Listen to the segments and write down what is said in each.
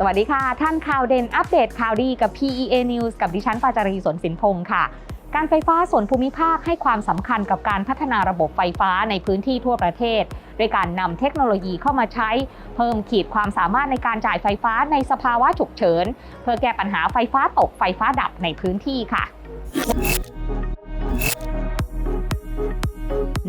สวัสดีค่ะ ท่านข่าวเด่นอัปเดตข่าวดีกับ PEA News กับดิฉันปาจารีสนสินพงศ์ค่ะ การไฟฟ้าส่วนภูมิภาคให้ความสำคัญกับการพัฒนาระบบไฟฟ้าในพื้นที่ทั่วประเทศ ด้วยการนำเทคโนโลยีเข้ามาใช้ เพิ่มขีดความสามารถในการจ่ายไฟฟ้าในสภาวะฉุกเฉิน เพื่อแก้ปัญหาไฟฟ้าตกไฟฟ้าดับในพื้นที่ค่ะ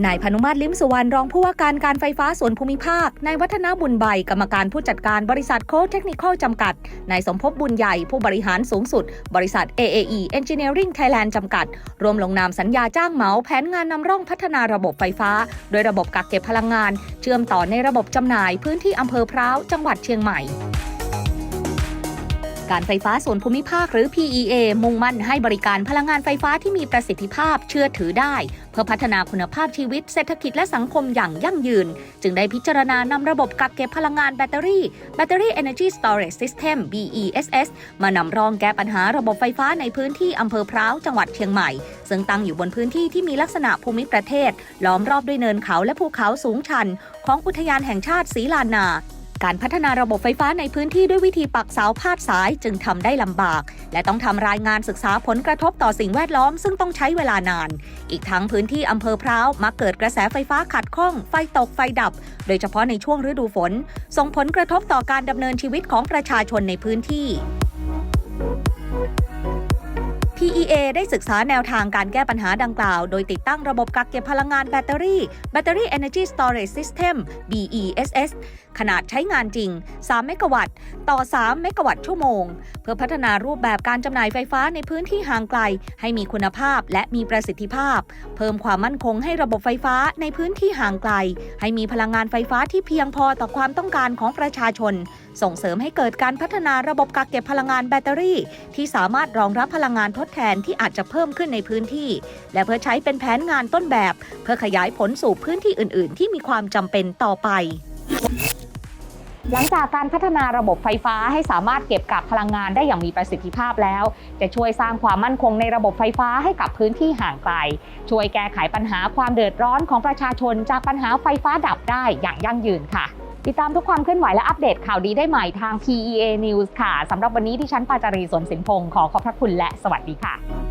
นายพนุมาตรลิมสุวรรณรองผู้ว่าการการไฟฟ้าส่วนภูมิภาค นายวัฒนาบุญใบ กรรมการผู้จัดการบริษัทโคเทคนิคอลจำกัด นายสมภพบุญใหญ่ผู้บริหารสูงสุด บริษัท AAE Engineering Thailand จำกัด รวมลงนามสัญญาจ้างเหมาแผนงานนำร่องพัฒนาระบบไฟฟ้า โดยระบบกักเก็บพลังงาน เชื่อมต่อในระบบจำหน่ายพื้นที่อำเภอพร้าวจังหวัดเชียงใหม่ การไฟฟ้าส่วนภูมิภาคหรือ PEA มุ่งมั่นให้บริการพลังงานไฟฟ้าที่มีประสิทธิภาพเชื่อถือได้ เพื่อพัฒนาคุณภาพชีวิตเศรษฐกิจและสังคมอย่างยั่งยืน จึงได้พิจารณานำระบบกักเก็บพลังงานแบตเตอรี่ Battery Energy Storage System BESS มานำรองแก้ปัญหาระบบไฟฟ้าในพื้นที่อำเภอพร้าวจังหวัดเชียงใหม่ ซึ่งตั้งอยู่บนพื้นที่ที่มีลักษณะภูมิประเทศ ล้อมรอบด้วยเนินเขาและภูเขาสูงชัน ของอุทยานแห่งชาติศรีลานา การพัฒนาระบบไฟฟ้าในพื้นที่ด้วยวิธีปักเสาพาดสายจึงทำได้ลำบาก และต้องทำรายงานศึกษาผลกระทบต่อสิ่งแวดล้อมซึ่งต้องใช้เวลานาน อีกทั้งพื้นที่อำเภอพร้าวมักเกิดกระแสไฟฟ้าขัดข้อง ไฟตกไฟดับ โดยเฉพาะในช่วงฤดูฝน ส่งผลกระทบต่อการดำเนินชีวิตของประชาชนในพื้นที่ PEA ได้ศึกษาแนวทางการแก้ปัญหาดังกล่าว โดยติดตั้งระบบกักเก็บพลังงานแบตเตอรี่ Battery Energy Storage System BESS ขนาดใช้งานจริง 3 เมกะวัตต์ ต่อ 3 เมกะวัตต์ชั่วโมง เพื่อพัฒนารูปแบบการจำหน่ายไฟฟ้าในพื้นที่ห่างไกล ให้มีคุณภาพและมีประสิทธิภาพ เพิ่มความมั่นคงให้ระบบไฟฟ้าในพื้นที่ห่างไกล ให้มีพลังงานไฟฟ้าที่เพียงพอต่อความต้องการของประชาชน ส่งเสริมให้เกิดการพัฒนาระบบกักเก็บพลังงานแบตเตอรี่ ที่สามารถรองรับพลังงานทดแทนที่อาจจะเพิ่มขึ้นในพื้นที่ และเพื่อใช้เป็นแผนงานต้นแบบ เพื่อขยายผลสู่พื้นที่อื่น ๆ ที่มีความจำเป็นต่อไปหลังจากการพัฒนาระบบไฟฟ้าให้สามารถเก็บกักพลังงานได้อย่างมีประสิทธิภาพแล้ว จะช่วยสร้างความมั่นคงในระบบไฟฟ้าให้กับพื้นที่ห่างไกล ช่วยแก้ไขปัญหาความเดือดร้อนของประชาชนจากปัญหาไฟฟ้าดับได้อย่างยั่งยืนค่ะ ติดตามทุกความเคลื่อนไหวและอัปเดตข่าวดีได้ใหม่ทาง PEA News ค่ะสำหรับวันนี้ที่ฉันปาจารีสวนสินพงศ์ขอขอบพระคุณและสวัสดีค่ะ